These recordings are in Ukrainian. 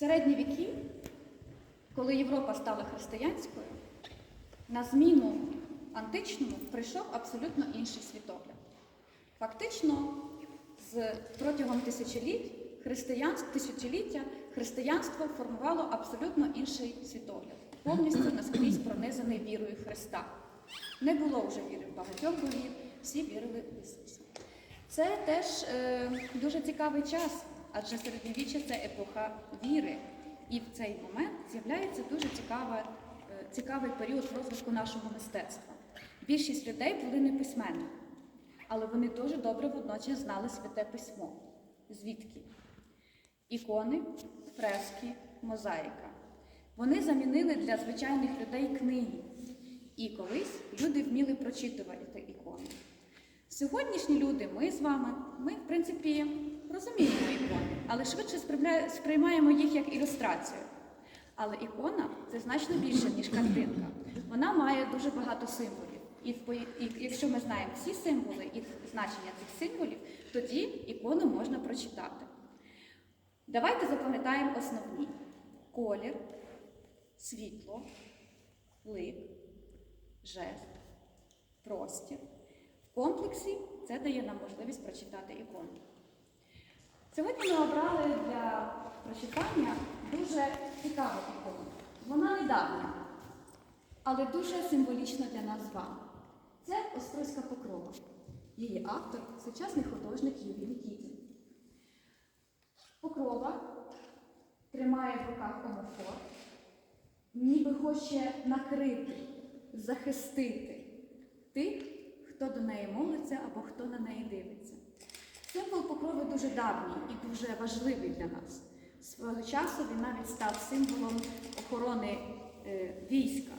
середні віки, коли Європа стала християнською, на зміну античному прийшов абсолютно інший світогляд. Фактично, з протягом тисячоліть християнство, тисячоліття християнство формувало абсолютно інший світогляд, повністю наскрізь пронизаний вірою Христа. Не було вже віри в багатьох богів, всі вірили в Ісуса. Це теж е, дуже цікавий час, адже середньовіччя це епоха віри. І в цей момент з'являється дуже цікава, е, цікавий період розвитку нашого мистецтва. Більшість людей були не письменними, але вони дуже добре водночас знали святе письмо. Звідки? Ікони, фрески, мозаїка. Вони замінили для звичайних людей книги. І колись люди вміли прочитувати ікони. Сьогоднішні люди, ми з вами, ми, в принципі, розуміємо але швидше сприймаємо їх як ілюстрацію. Але ікона це значно більше, ніж картинка. Вона має дуже багато символів. І, якщо ми знаємо всі символи і значення цих символів, тоді ікону можна прочитати. Давайте запам'ятаємо основні: колір, світло, лик, жест, простір. В комплексі це дає нам можливість прочитати ікону. Сьогодні ми обрали для прочитання дуже цікаву ікону. Вона недавня, але дуже символічна для нас з вами. Це Острозька покрова. Її автор сучасний художник Юрій Нікітін. Покрова тримає в руках омофор, ніби хоче накрити, захистити тих, хто до неї молиться або хто на неї дивиться. Символ покрови дуже давній і дуже важливий для нас. Свого часу він навіть став символом охорони е, війська.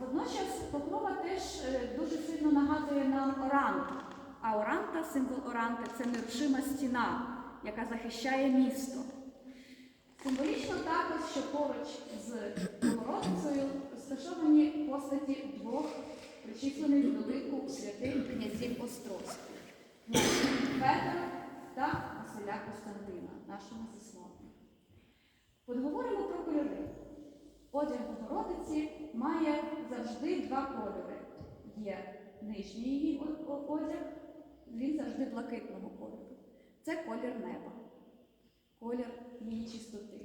Водночас покрова теж е, дуже сильно нагадує нам оранту. А оранта, символ оранти це нерушима стіна, яка захищає місто. Символічно також, що поруч з Богородицею розташовані постаті двох причислених до лику святих князів Острозьких Федора та Василя Костянтина, нашого засновника. От говоримо про кольори. Одяг Богородиці має завжди два кольори. Є нижній її одяг, він завжди блакитного кольору. Це колір неба, колір її чистоти.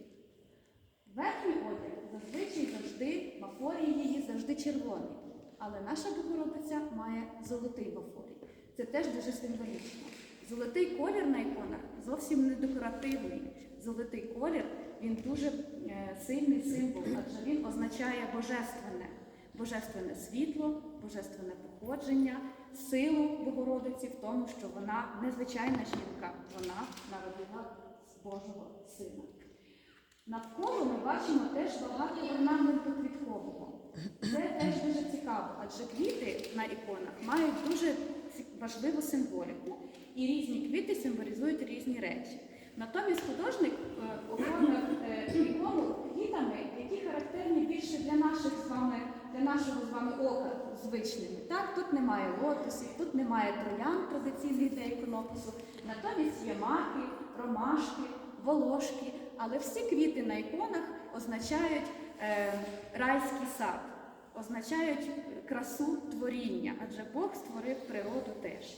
Верхній одяг зазвичай завжди в афорії її завжди червоний. Але наша Богородиця має золотий в афорії. Це теж дуже символічно. Золотий колір на іконах зовсім не декоративний. Золотий колір він дуже е, сильний символ, адже він означає божественне, божественне світло, божественне походження, силу Богородиці в тому, що вона незвичайна жінка, вона народила Божого сина. Навколо ми бачимо теж багато орнаменту квіткового. Це теж дуже цікаво, адже квіти на іконах мають дуже важливу символіку, і різні квіти символізують різні речі. Натомість художник е, оформив е, ікону квітами, які характерні більше для наших з вами, для нашого з вами ока звичними. Так, тут немає лотосів, тут немає троян традиційних для іконопису, натомість є маки, ромашки, волошки, але всі квіти на іконах означають е, райський сад, означають красу творіння, адже Бог створив природу теж.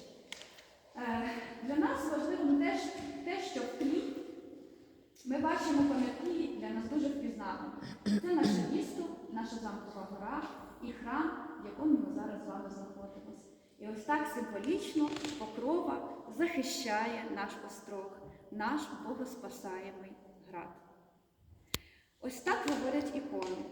Е, Для нас важливим теж те, що в тлі ми бачимо пам'ятки для нас дуже впізнавані. Це наше місто, наша замкова гора і храм, в якому ми зараз з вами знаходимося. І ось так символічно покрова захищає наш острог, наш богоспасаємий град. Ось так говорять ікони.